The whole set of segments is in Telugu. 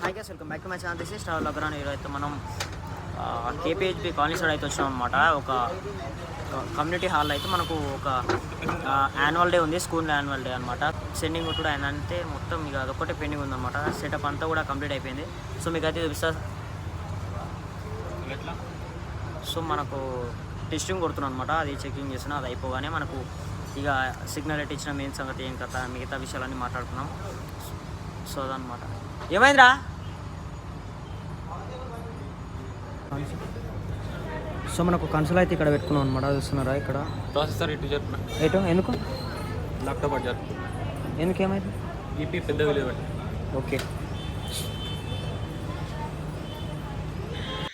Hi guys welcome back to my channel this is travel అగ్రాన్ ఈరోజు అయితే మనం కేపీహెచ్బి కాలనీ సైడ్ అయితే వచ్చాం అనమాట ఒక కమ్యూనిటీ హాల్ అయితే మనకు ఒక యాన్యువల్ డే ఉంది స్కూల్ యాన్యువల్ డే అనమాట సెండింగ్ కూడా ఆయన అంటే మొత్తం ఇక అదొకటే పెండింగ్ ఉందన్నమాట. సెటప్ అంతా కూడా కంప్లీట్ అయిపోయింది. సో మీకు అయితే చూపిస్తా. సో మనకు టెస్టింగ్ కొడుతున్నాం అనమాట అది చెకింగ్ చేసిన అది అయిపోగానే మనకు ఇక సిగ్నల్ ఎట్ ఇచ్చిన మెయిన్ సంగతి ఏం కథ మిగతా విషయాలన్నీ మాట్లాడుకున్నాం. సో అదనమాట ఏమైందిరా? సో మనకు కన్సల్ అయితే ఇక్కడ పెట్టుకున్నాం అనమాట చూస్తున్నారా ఇక్కడ? ప్రాసెసర్ ఇటు జరుపు ఏటో ఎందుకు? ల్యాప్టాప్ అటు జరుపు ఎందుకు ఏమైంది ఈపీ పెద్ద విలువ ఓకే.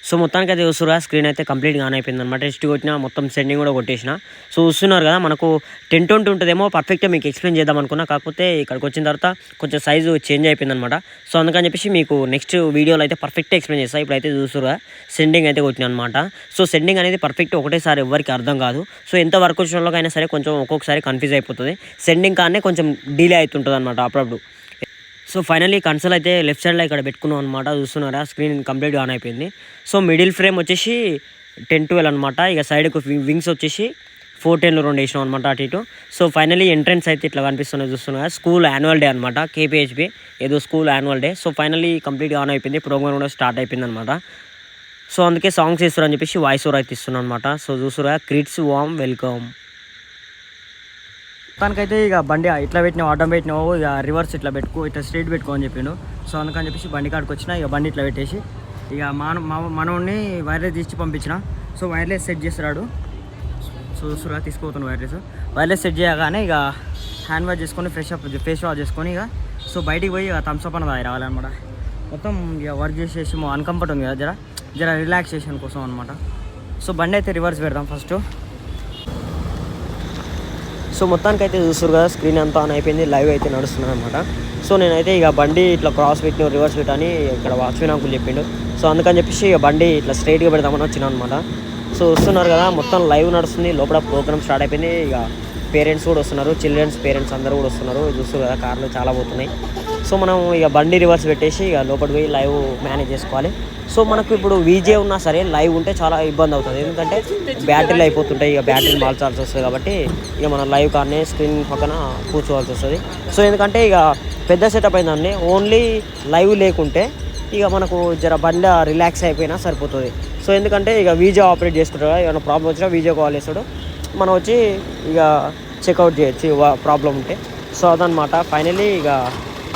సో మొత్తానికి అయితే చూస్తురా స్క్రీన్ అయితే కంప్లీట్గా ఆన్ అయిపోయింది అనమాట టెస్ట్ కొట్టిన మొత్తం సెండింగ్ కూడా కొట్టేసిన. సో చూస్తున్నారు కదా మనకు టెన్ ట్వంటీ ఉంటుందేమో పర్ఫెక్ట్గా మీకు ఎక్స్ప్లెయిన్ చేద్దాం అనుకున్నా. కాకపోతే ఇక్కడికి వచ్చిన తర్వాత కొంచెం సైజు చేంజ్ అయిపోయింది అనమాట సో అందుకని చెప్పేసి మీకు నెక్స్ట్ వీడియోలో అయితే పర్ఫెక్ట్ ఎక్స్ప్లెయిన్ చేస్తాను ఇప్పుడైతే చూస్తురా సెండింగ్ అయితే కొట్టిన అనమాట సో సెండింగ్ అనేది పర్ఫెక్ట్ ఒకటేసారి ఎవరికి అర్థం కాదు. సో ఎంత వర్క్ వచ్చిన వాళ్ళకైనా సరే కొంచెం ఒక్కొక్కసారి కన్ఫ్యూజ్ అయిపోతుంది. సెండింగ్ కానీ కొంచెం డిలే అవుతుంటుంది అనమాట అప్పుడప్పుడు. సో ఫైనల్లీ కన్సల్ అయితే లెఫ్ట్ సైడ్లో ఇక్కడ పెట్టుకున్నాం అనమాట చూస్తున్నారా? స్క్రీన్ కంప్లీట్గా ఆన్ అయిపోయింది. సో మిడిల్ ఫ్రేమ్ వచ్చేసి టెన్ ట్వెల్వ్ అనమాట ఇక సైడ్కు వింగ్స్ వచ్చేసి ఫోర్ టెన్లో రెండు వేసినాం అనమాట అటు ఇటు. సో ఫైనలీ ఎంట్రన్స్ అయితే ఇట్లా కనిపిస్తున్నాయి చూస్తున్నారు? స్కూల్ యాన్యువల్ డే అనమాట కేపీహెచ్బి ఏదో school annual day. So finally కంప్లీట్గా ఆన్ అయిపోయింది ప్రోగ్రామ్ కూడా స్టార్ట్ అయిపోయింది అనమాట సో అందుకే సాంగ్స్ ఇస్తారని చెప్పేసి వాయిస్ ఓవర్ అయితే ఇస్తున్నాను అనమాట సో చూస్తురా క్రిట్స్ వామ్ వెల్కమ్. తనకైతే ఇక బండి ఇట్లా పెట్టినావు అడ్డం పెట్టినావు ఇక రివర్స్ ఇట్లా పెట్టుకో ఇట్లా స్ట్రైట్ పెట్టుకో అని చెప్పిండు. సో అందుకని చెప్పేసి బండి కాడికి వచ్చిన ఇక బండి ఇట్లా పెట్టేసి ఇక మన మా- మనోడిని వైర్లెస్ తీసి పంపించిన. సో వైర్లెస్ సెట్ చేస్తున్నాడు. సో చూస్తురా తీసుకుపోతున్నాడు వైర్లెస్. వైర్లెస్ సెట్ చేయగానే ఇక హ్యాండ్ వాష్ చేసుకొని ఫ్రెష్ అప్ ఫేస్ వాష్ చేసుకొని ఇక సో బయటికి పోయి ఇక థమ్స్ అప్ అనేది రావాలన్నమాట. మొత్తం ఇక వర్క్ చేసేసి అన్కంఫర్ట్ ఉంది కదా జర. జర రిలాక్సేషన్ కోసం అనమాట సో బండి అయితే రివర్స్ పెడదాం ఫస్ట్ సో మొత్తానికి అయితే చూస్తారు కదా స్క్రీన్ అంతా ఆన్ అయిపోయింది లైవ్ అయితే నడుస్తున్నాను అనమాట సో నేనైతే ఇక బండి ఇట్లా క్రాస్ పెట్టిన రివర్స్ పెట్టని ఇక్కడ వాచ్మెన్ అంకుల్ చెప్పిండు. సో అందుకని చెప్పేసి ఇక బండి ఇట్లా స్ట్రైట్గా పెడదామని వచ్చినా అనమాట సో వస్తున్నారు కదా మొత్తం లైవ్ నడుస్తుంది లోపల ప్రోగ్రామ్ స్టార్ట్ అయిపోయింది. ఇక పేరెంట్స్ కూడా వస్తున్నారు చిల్డ్రన్స్ పేరెంట్స్ అందరూ కూడా వస్తున్నారు. చూస్తారు కదా కార్లు చాలా పోతున్నాయి. సో మనం ఇక బండి రివర్స్ పెట్టేసి ఇక లోపలికి పోయి లైవ్ మేనేజ్ చేసుకోవాలి. సో మనకు ఇప్పుడు వీజే ఉన్నా సరే లైవ్ ఉంటే చాలా ఇబ్బంది అవుతుంది. ఎందుకంటే బ్యాటరీలు అయిపోతుంటాయి ఇక బ్యాటరీలు మార్చాల్సి వస్తుంది కాబట్టి ఇక మనం లైవ్ కానీ స్క్రీన్ పక్కన కూర్చోవాల్సి వస్తుంది. సో ఎందుకంటే ఇక పెద్ద సెటప్ అయిందండి ఓన్లీ లైవ్ లేకుంటే ఇక మనకు జర బండి రిలాక్స్ అయిపోయినా సరిపోతుంది. సో ఎందుకంటే ఇక వీజే ఆపరేట్ చేసుకుంటారు ఏమైనా ప్రాబ్లం వచ్చినా వీజే కాల్ చేస్తాడు. మనం వచ్చి ఇక చెక్అవుట్ చేయొచ్చు ప్రాబ్లం ఉంటే. సో అదనమాట. ఫైనలీ ఇక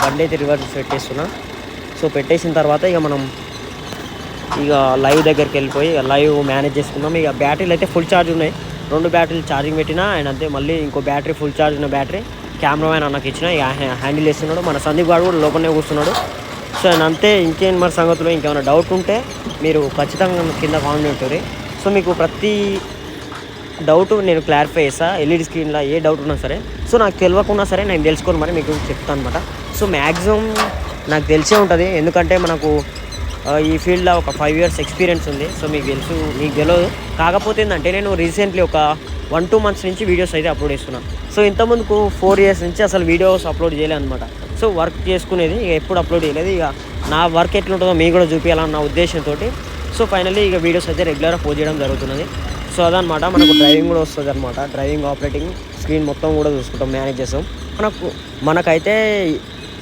బండి అయితే రివర్స్ పెట్టేస్తున్నా సో పెట్టేసిన తర్వాత ఇక మనం ఇక లైవ్ దగ్గరికి వెళ్ళిపోయి లైవ్ మేనేజ్ చేసుకున్నాం ఇక బ్యాటరీలు అయితే ఫుల్ ఛార్జ్ ఉన్నాయి. రెండు బ్యాటరీలు ఛార్జింగ్ పెట్టినా అండ్ అంతే. మళ్ళీ ఇంకో బ్యాటరీ ఫుల్ ఛార్జ్ ఉన్న బ్యాటరీ కెమెరామ్యాన్ అన్నకి ఇచ్చిన. ఇక హ్యాండిల్ చేస్తున్నాడు. మన సందీప్ గారు కూడా లోపలనే కూర్చున్నాడు. సో అండ్ అంతే. ఇంకేం మరి సంగతులు? ఇంకేమైనా డౌట్ ఉంటే మీరు ఖచ్చితంగా కింద కామెంట్ ఉంటుంది సో మీకు ప్రతి డౌట్ నేను క్లారిఫై చేస్తా. ఎల్ఈడి స్క్రీన్లో ఏ డౌట్ ఉన్నా సరే. సో నాకు తెలియకున్నా సరే నేను తెలుసుకొని మరి మీకు చెప్తాను అనమాట సో మ్యాక్సిమం నాకు తెలిసే ఉంటుంది. ఎందుకంటే మనకు ఈ ఫీల్డ్లో ఒక ఫైవ్ ఇయర్స్ ఎక్స్పీరియన్స్ ఉంది. సో మీకు తెలుసు మీకు తెలియదు. కాకపోతే ఏంటంటే నేను రీసెంట్లీ ఒక వన్ టూ మంత్స్ నుంచి వీడియోస్ అయితే అప్లోడ్ చేస్తున్నాను సో ఇంతకుముందుకు ఫోర్ ఇయర్స్ నుంచి అసలు వీడియోస్ అప్లోడ్ చేయలేదు అనమాట సో వర్క్ చేసుకునేది ఎప్పుడు అప్లోడ్ చేయలేదు. ఇక నా వర్క్ ఎట్లుంటుందో మీకు కూడా చూపించాలన్న నా ఉద్దేశంతో సో ఫైనల్లీ ఇక వీడియోస్ అయితే రెగ్యులర్గా పోస్ట్ చేయడం జరుగుతున్నది. సో అదనమాట మనకు డ్రైవింగ్ కూడా వస్తుంది అనమాట డ్రైవింగ్ ఆపరేటింగ్ స్క్రీన్ మొత్తం కూడా చూసుకుంటాం మేనేజ్ చేస్తాం. మనకు మనకైతే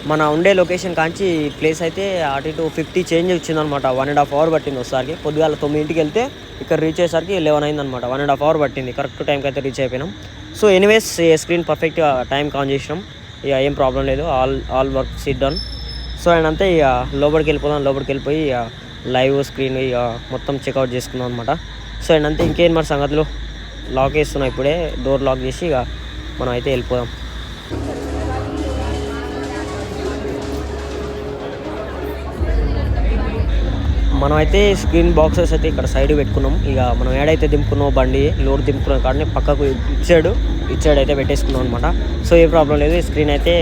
మన ఉండే లొకేషన్ కాంచి ప్లేస్ అయితే అటు ఇటు ఫిఫ్టీ చేంజ్ వచ్చిందనమాట వన్ అండ్ హాఫ్ అవర్ పట్టింది ఒకసారికి. పొద్దుగాల తొమ్మిదింటికి వెళ్తే ఇక్కడ రీచ్ అయ్యేసరికి లెవెన్ అయిందనమాట. వన్ అండ్ హాఫ్ అవర్ పట్టింది. కరెక్ట్ టైంకి అయితే రీచ్ అయిపోయినాం. సో ఎనీవేస్ స్క్రీన్ పర్ఫెక్ట్గా టైంకి ఆన్ చేసినాం. ఇక ఏం ప్రాబ్లం లేదు. All all work sit down so and అంతే ఇక లోపలికి వెళ్ళిపోదాం. లోపలికి వెళ్ళిపోయి ఇక లైవ్ స్క్రీన్ ఇక మొత్తం చెక్అవుట్ చేసుకుందాం అనమాట. సో అండ్ అంతే ఇంకేం మరి సంగతులు? లాక్ వేస్తున్నాం ఇప్పుడే. డోర్ లాక్ చేసి ఇక మనం అయితే వెళ్ళిపోదాం. మనం అయితే స్క్రీన్ బాక్సెస్ అయితే ఇక్కడ సైడ్ పెట్టుకున్నాం. ఇక మనం ఏడైతే దింపుకున్నాం బండి లోడ్ దింపుకున్నాం కానీ పక్కకు ఇచ్చాడు. ఇచ్చాడు అయితే పెట్టేసుకున్నాం అనమాట సో ఏ ప్రాబ్లం లేదు. స్క్రీన్ అయితే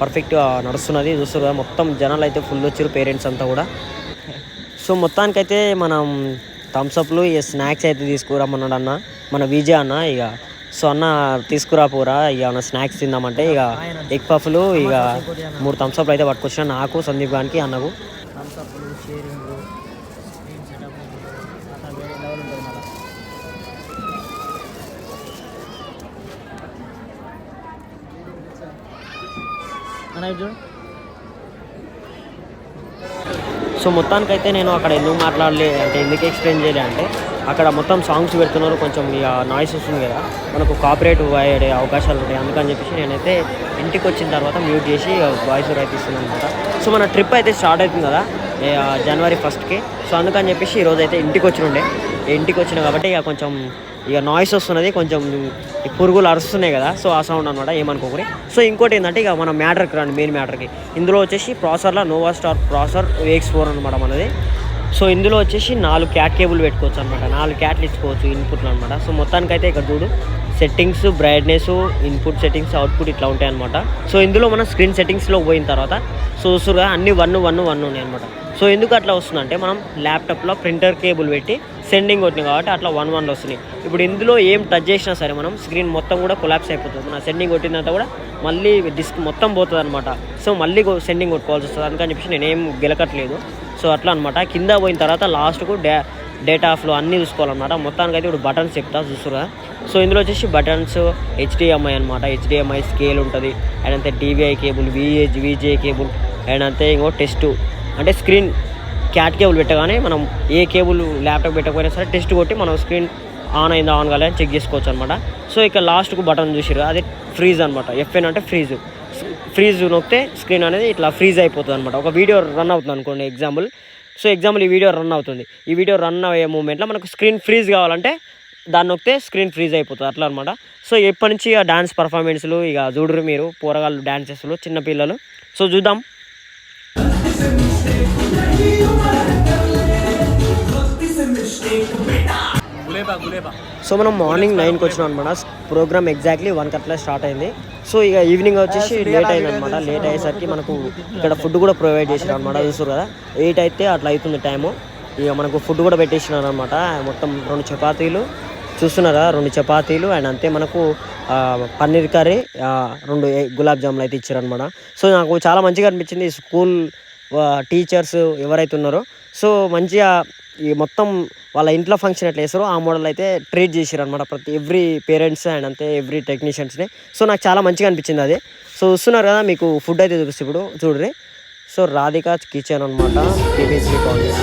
పర్ఫెక్ట్గా నడుస్తున్నది. చూస్తారు కదా మొత్తం జనాలు అయితే ఫుల్ వచ్చారు పేరెంట్స్ అంతా కూడా. సో మొత్తానికైతే మనం థమ్స్అప్లు ఇక స్నాక్స్ అయితే తీసుకురమ్మన్నాడు అన్న. మన విజయ్ అన్న ఇక. సో అన్న తీసుకురా పోరా ఇక ఏమన్నా స్నాక్స్ తిందామంటే ఇక ఎగ్ పఫ్లు ఇక మూడు థమ్స్అప్లు అయితే పట్టుకొచ్చిన నాకు సందీప్ గానికి అన్నకు థమ్స్అప్లు షేరింగ్ స్క్రీన్ సెటప్ అట్లా వేరే లెవెల్ ఉంటుంది మళ్ళీ అన్న ఇటు చూడు సో మొత్తానికైతే నేను అక్కడ ఎందుకు మాట్లాడలే అంటే ఎందుకు ఎక్స్ప్లెయిన్ చేయలే అంటే అక్కడ మొత్తం సాంగ్స్ పెడుతున్నారు కొంచెం ఇక నాయిస్ వస్తుంది కదా మనకు కాపరేట్ అయ్యే అవకాశాలు ఉంటాయి అందుకని చెప్పేసి నేనైతే ఇంటికి వచ్చిన తర్వాత మ్యూట్ చేసి వాయిస్ అయితే ఇస్తున్నాను అనమాట సో మన ట్రిప్ అయితే స్టార్ట్ అవుతుంది కదా జనవరి ఫస్ట్కి సో అందుకని చెప్పేసి ఈరోజు అయితే ఇంటికి వచ్చి ఉండే ఇంటికి వచ్చిన కాబట్టి ఇక కొంచెం ఇక నాయిస్ వస్తున్నది కొంచెం ఈ పురుగులు అరుస్తున్నాయి కదా సో ఆ సౌండ్ అనమాట ఏమనుకోకూరి. సో ఇంకోటి ఏంటంటే ఇక మన మ్యాటర్కి రండి మెయిన్ మ్యాటర్కి. ఇందులో వచ్చేసి ప్రాసర్లో Nova Star processor VX four అనమాట మనది. సో ఇందులో వచ్చేసి నాలుగు క్యాట్ కేబుల్ పెట్టుకోవచ్చు అనమాట నాలుగు క్యాట్లు ఇచ్చుకోవచ్చు ఇన్పుట్లు అనమాట సో మొత్తానికైతే ఇక్కడ చూడు settings brightness input settings output ఇట్లా ఉంటాయి అనమాట సో ఇందులో మన స్క్రీన్ సెట్టింగ్స్లో పోయిన తర్వాత సో చూసురుగా అన్ని వన్ వన్ వన్ ఉన్నాయి అనమాట సో ఎందుకు అట్లా వస్తుందంటే మనం ల్యాప్టాప్లో ప్రింటర్ కేబుల్ పెట్టి సెండింగ్ కొట్టినాయి కాబట్టి అట్లా వన్ వన్ వస్తున్నాయి ఇప్పుడు ఇందులో ఏం టచ్ చేసినా సరే మనం స్క్రీన్ మొత్తం కూడా కొలాప్స్ అయిపోతుంది. మన సెండింగ్ కొట్టినంత కూడా మళ్ళీ డిస్క్ మొత్తం పోతుంది అనమాట సో మళ్ళీ సెండింగ్ కొట్టుకోవాల్సి వస్తుంది. అందుకని చెప్పేసి నేనేం గెలకట్లేదు. సో అట్లా అనమాట కింద పోయిన తర్వాత లాస్ట్కు డే డేటా ఆఫ్లో అన్నీ చూసుకోవాలన్నమాట. మొత్తానికి అయితే ఇప్పుడు బటన్స్ చెప్తా చూస్తురా సో ఇందులో వచ్చేసి బటన్స్ హెచ్డిఎంఐ అనమాట హెచ్డిఎంఐ స్కేల్ ఉంటుంది. అండ్ అంతే DVI cable VGA VGA cable and అంతే ఇంకో టెస్ట్ అంటే స్క్రీన్ క్యాట్ కేబుల్ పెట్టగానే మనం ఏ కేబుల్ ల్యాప్టాప్ పెట్టకపోయినా సరే టెస్ట్ కొట్టి మనం స్క్రీన్ ఆన్ అయిందా ఆన్ కాలేదని చెక్ చేసుకోవచ్చు అనమాట సో ఇక లాస్ట్కు బటన్ చూసిరు అది ఫ్రీజ్ అనమాట ఎఫ్ఎన్ అంటే ఫ్రీజ్. ఫ్రీజ్ నొక్కితే స్క్రీన్ అనేది ఇట్లా ఫ్రీజ్ అయిపోతుంది అనమాట ఒక వీడియో రన్ అవుతుంది అనుకోండి ఎగ్జాంపుల్. సో ఎగ్జాంపుల్ ఈ వీడియో రన్ అవుతుంది. ఈ వీడియో రన్ అయ్యే మూమెంట్లో మనకు స్క్రీన్ ఫ్రీజ్ కావాలంటే దాన్ని నొక్కితే స్క్రీన్ ఫ్రీజ్ అయిపోతుంది. అట్లా అనమాట సో ఎప్పటి నుంచి ఆ డాన్స్ పర్ఫార్మెన్స్లు ఇక చూడరు మీరు పోరగాళ్ళు డాన్సెస్లు చిన్నపిల్లలు సో చూద్దాం. సో మనం మార్నింగ్ నైన్కి వచ్చినాం అనమాట. ప్రోగ్రామ్ ఎగ్జాక్ట్లీ వన్ అట్లా స్టార్ట్ అయింది. సో ఇక ఈవినింగ్ వచ్చేసి లేట్ అయింది అనమాట. లేట్ అయ్యేసరికి మనకు ఇక్కడ ఫుడ్ కూడా ప్రొవైడ్ చేసినారు అనమాట. చూసారు కదా? ఎయిట్ అయితే అట్లా అవుతుంది టైము. ఇక మనకు ఫుడ్ కూడా పెట్టేసినారు అనమాట. మొత్తం రెండు చపాతీలు. చూస్తున్నారా? రెండు చపాతీలు అండ్ అంతే మనకు పన్నీర్ కర్రీ రెండు గులాబ్ జాములు అయితే ఇచ్చారనమాట. సో నాకు చాలా మంచిగా అనిపించింది. స్కూల్ టీచర్స్ ఎవరైతే ఉన్నారో. సో మంచిగా ఈ మొత్తం వాళ్ళ ఇంట్లో ఫంక్షన్ ఎట్లా చేస్తారో ఆ మోడల్ అయితే ట్రీట్ చేసారు అనమాట ప్రతి ఎవ్రీ పేరెంట్స్ అండ్ అంతే ఎవ్రీ టెక్నీషియన్స్ని సో నాకు చాలా మంచిగా అనిపించింది అది. సో చూస్తున్నారు కదా మీకు ఫుడ్ అయితే చూపిస్తే ఇప్పుడు చూడ్రి. సో రాధిక కిచెన్ అనమాట కాలేజ్.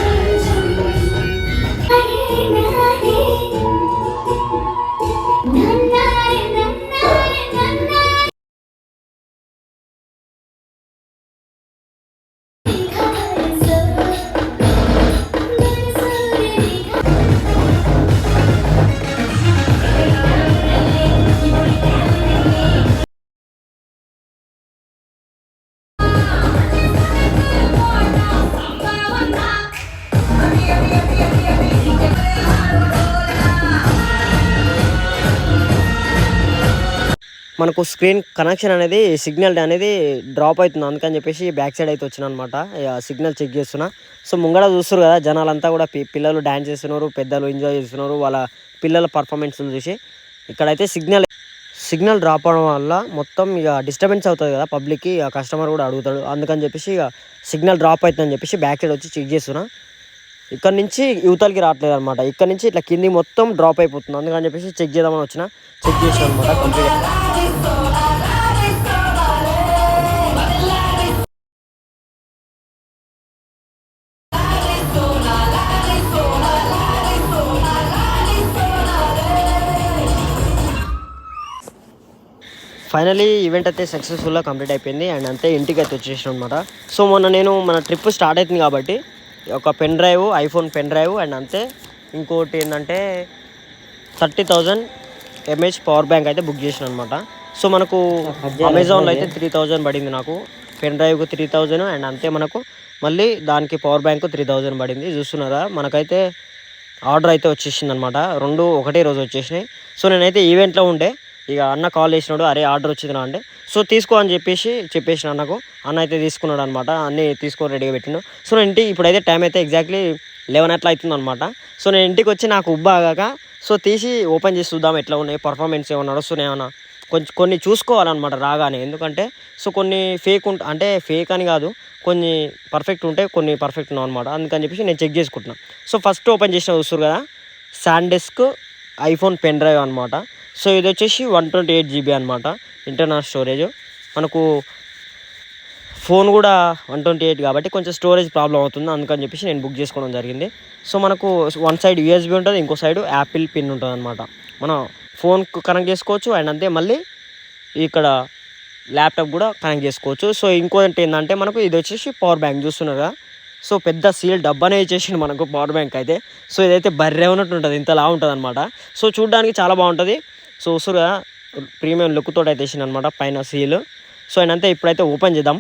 మనకు స్క్రీన్ కనెక్షన్ అనేది సిగ్నల్ అనేది డ్రాప్ అవుతుంది. అందుకని చెప్పేసి బ్యాక్ సైడ్ అయితే వచ్చిన అనమాట సిగ్నల్ చెక్ చేస్తున్నా. సో ముంగడ చూస్తారు కదా జనాలంతా కూడా పిల్లలు డ్యాన్స్ చేస్తున్నారు పెద్దలు ఎంజాయ్ చేస్తున్నారు వాళ్ళ పిల్లల పర్ఫార్మెన్స్ చూసి. ఇక్కడైతే సిగ్నల్ సిగ్నల్ డ్రాప్ అవడం వల్ల మొత్తం ఇక డిస్టర్బెన్స్ అవుతుంది కదా పబ్లిక్కి ఇక కస్టమర్ కూడా అడుగుతాడు. అందుకని చెప్పేసి ఇక సిగ్నల్ డ్రాప్ అవుతుందని చెప్పేసి బ్యాక్ సైడ్ వచ్చి చెక్ చేస్తున్నా. ఇక్కడ నుంచి యువతలకి రావట్లేదు అనమాట ఇక్కడ నుంచి ఇట్లా కింది మొత్తం డ్రాప్ అయిపోతుంది. అందుకని చెప్పేసి చెక్ చేద్దామని వచ్చిన. చెక్ చేసాను అనమాట కంప్లీట్ ఫైనలీ ఈవెంట్ అయితే సక్సెస్ఫుల్గా కంప్లీట్ అయిపోయింది అండ్ అంతే ఇంటికి అయితే వచ్చేసాను అనమాట సో మొన్న నేను మన ట్రిప్ స్టార్ట్ అవుతుంది కాబట్టి ఒక pen drive iPhone pen drive and అంతే. ఇంకోటి ఏంటంటే thirty thousand mAh power bank అయితే బుక్ చేసిన అనమాట సో మనకు అమెజాన్లో అయితే త్రీ థౌజండ్ పడింది నాకు. పెన్ డ్రైవ్కి త్రీ థౌజండ్ అండ్ అంతే మనకు. మళ్ళీ దానికి పవర్ బ్యాంక్ త్రీ థౌజండ్ పడింది. చూస్తున్నారా? మనకైతే ఆర్డర్ అయితే వచ్చేసింది అనమాట రెండు ఒకటే రోజు వచ్చేసినాయి. సో నేనైతే ఈవెంట్లో ఉండే. ఇక అన్న కాల్ చేసినాడు. అరే ఆర్డర్ వచ్చిందిరా అంటే. సో తీసుకో అని చెప్పేసి చెప్పేసిన అన్నకు. అన్న అయితే తీసుకున్నాడు అనమాట అన్నీ తీసుకొని రెడీగా పెట్టిండు. సో నేను ఇంటికి ఇప్పుడైతే టైం అయితే ఎగ్జాక్ట్లీ లెవెన్ అట్లా అవుతుంది అనమాట సో నేను ఇంటికి వచ్చి నాకు ఉబ్బాగాక సో తీసి ఓపెన్ చేసి చూద్దాం ఎట్లా ఉన్నాయి పర్ఫార్మెన్స్ ఏమన్నా నడుస్తున్నాయి ఏమన్నా కొంచెం కొన్ని చూసుకోవాలన్నమాట రాగానే. ఎందుకంటే సో కొన్ని ఫేక్ ఉంట అంటే ఫేక్ అని కాదు కొన్ని పర్ఫెక్ట్ ఉంటాయి కొన్ని పర్ఫెక్ట్ ఉన్నావు అనమాట అందుకని చెప్పేసి నేను చెక్ చేసుకుంటున్నాను సో ఫస్ట్ ఓపెన్ చేసిన చూస్తారు కదా శాండెస్క్ ఐఫోన్ పెన్ డ్రైవ్ అనమాట సో ఇది వచ్చేసి వన్ ట్వంటీ ఎయిట్ జీబీ అనమాట ఇంటర్నల్ స్టోరేజ్ మనకు ఫోన్ కూడా వన్ ట్వంటీ ఎయిట్ కాబట్టి కొంచెం స్టోరేజ్ ప్రాబ్లం అవుతుంది. అందుకని చెప్పేసి నేను బుక్ చేసుకోవడం జరిగింది. సో మనకు వన్ సైడ్ యూఎస్బీ ఉంటుంది ఇంకో సైడ్ యాపిల్ పిన్ ఉంటుంది అనమాట మనం ఫోన్కు కనెక్ట్ చేసుకోవచ్చు అండ్ అంతే మళ్ళీ ఇక్కడ ల్యాప్టాప్ కూడా కనెక్ట్ చేసుకోవచ్చు. సో ఇంకోటి ఏంటంటే మనకు ఇది వచ్చేసి పవర్ బ్యాంక్ చూస్తున్నారు సో పెద్ద సీల్ డబ్బానే ఇచ్చేసింది మనకు పవర్ బ్యాంక్ అయితే. సో ఇదైతే బర్రె ఉన్నట్టు ఉంటుంది ఇంతలా ఉంటుంది అనమాట సో చూడడానికి చాలా బాగుంటుంది. సో ఉసురుగా ప్రీమియం లుక్ అయితే వేసింది అనమాట పైన సీల్. సో ఆయన అంతే ఇప్పుడైతే ఓపెన్ చేద్దాం.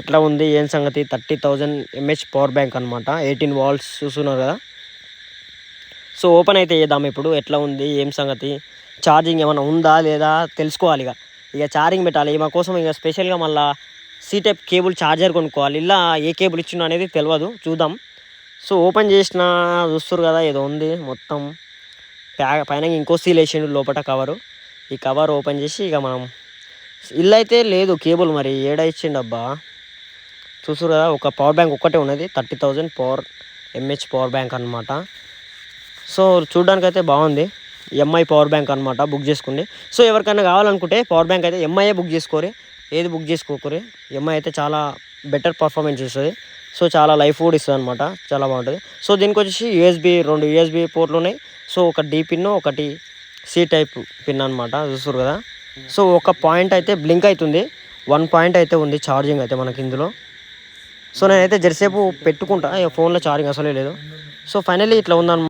ఎట్లా ఉంది ఏం సంగతి? Thirty thousand mAh power bank అనమాట ఎయిటీన్ వాల్స్ చూస్తున్నారు కదా. సో ఓపెన్ అయితే చేద్దాం ఇప్పుడు ఎట్లా ఉంది ఏం సంగతి ఛార్జింగ్ ఏమైనా ఉందా లేదా తెలుసుకోవాలి ఇక. ఇక ఛార్జింగ్ పెట్టాలి మా కోసం ఇక స్పెషల్గా మళ్ళీ సీ టైప్ కేబుల్ ఛార్జర్ కొనుక్కోవాలి. ఇలా ఏ కేబుల్ ఇచ్చినా అనేది తెలియదు చూద్దాం. సో ఓపెన్ చేసిన చూస్తారు కదా ఏదో ఉంది మొత్తం. ప్యా పైన ఇంకో సీల్ వేసిండు లోపల కవరు. ఈ కవర్ ఓపెన్ చేసి ఇక మనం ఇల్లు అయితే లేదు కేబుల్ మరి ఏడ ఇచ్చిండబ్బా. చూసారు కదా ఒక పవర్ బ్యాంక్ ఒక్కటే ఉన్నది thirty thousand power mAh power bank అనమాట సో చూడడానికి అయితే బాగుంది ఎంఐ పవర్ బ్యాంక్ అనమాట బుక్ చేసుకోండి సో ఎవరికైనా కావాలనుకుంటే పవర్ బ్యాంక్ అయితే ఎంఐఏ బుక్ చేసుకోరి. ఏది బుక్ చేసుకోకరి. ఎంఐ అయితే చాలా బెటర్ పర్ఫార్మెన్స్ ఇస్తుంది. సో చాలా లైఫ్ కూడా ఇస్తుంది అనమాట చాలా బాగుంటుంది. సో దీనికి వచ్చేసి యూఎస్బి రెండు యూఎస్బి పోర్ట్లు ఉన్నాయి. సో ఒక డీ పిన్ ఒకటి సి టైప్ పిన్ అనమాట చూస్తారు కదా? సో ఒక పాయింట్ అయితే బ్లింక్ అవుతుంది వన్ పాయింట్ అయితే ఉంది ఛార్జింగ్ అయితే మనకి ఇందులో. సో నేనైతే జరసేపు పెట్టుకుంటా. ఫోన్లో ఛార్జింగ్ అసలే లేదు. సో ఫైనల్లీ ఇట్లా ఉందన్నమాట.